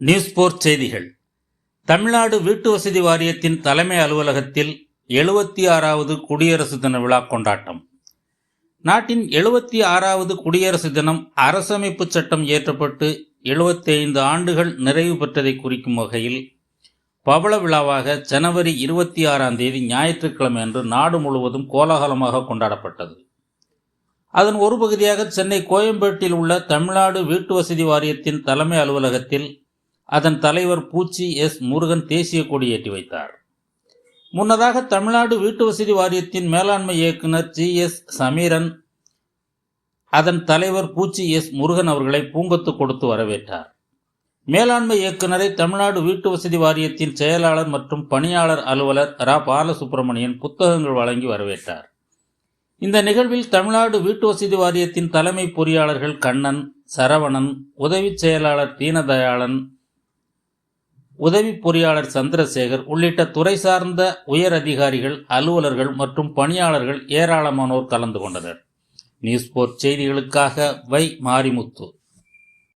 News போர் செய்திகள். தமிழ்நாடு வீட்டு வசதி வாரியத்தின் தலைமை அலுவலகத்தில் எழுபத்தி ஆறாவது குடியரசு தின விழா கொண்டாட்டம். நாட்டின் எழுபத்தி ஆறாவது குடியரசு தினம் அரசமைப்பு சட்டம் இயற்றப்பட்டு 75 ஆண்டுகள் நிறைவு பெற்றதை குறிக்கும் வகையில் பவள விழாவாக ஜனவரி இருபத்தி ஆறாம் தேதி ஞாயிற்றுக்கிழமை அன்று நாடு முழுவதும் கோலாகலமாக கொண்டாடப்பட்டது. அதன் ஒரு பகுதியாக சென்னை கோயம்பேட்டில் உள்ள தமிழ்நாடு வீட்டு வசதி வாரியத்தின் தலைமை அலுவலகத்தில் அதன் தலைவர் பூச்சி எஸ் முருகன் தேசிய கொடி ஏற்றி வைத்தார். முன்னதாக தமிழ்நாடு வீட்டு வசதி வாரியத்தின் மேலாண்மை இயக்குனர் ஜி எஸ் சமீரன் அதன் தலைவர் பூச்சி எஸ் முருகன் அவர்களை பூங்கொத்து கொடுத்து வரவேற்றார். மேலாண்மை இயக்குனரை தமிழ்நாடு வீட்டு வசதி வாரியத்தின் செயலாளர் மற்றும் பணியாளர் அலுவலர் ரா. பாலசுப்ரமணியன் புத்தகங்கள் வழங்கி வரவேற்றார். இந்த நிகழ்வில் தமிழ்நாடு வீட்டு வசதி வாரியத்தின் தலைமை பொறியாளர்கள் கண்ணன் சரவணன் உதவி செயலாளர் தீனதயாளன் உதவி பொறியாளர் சந்திரசேகர் உள்ளிட்ட துறை சார்ந்த உயர் அதிகாரிகள் அலுவலர்கள் மற்றும் பணியாளர்கள் ஏராளமானோர் கலந்து கொண்டனர். நியூஸ் போர்ட் செய்திகளுக்காக வை மாரிமுத்து.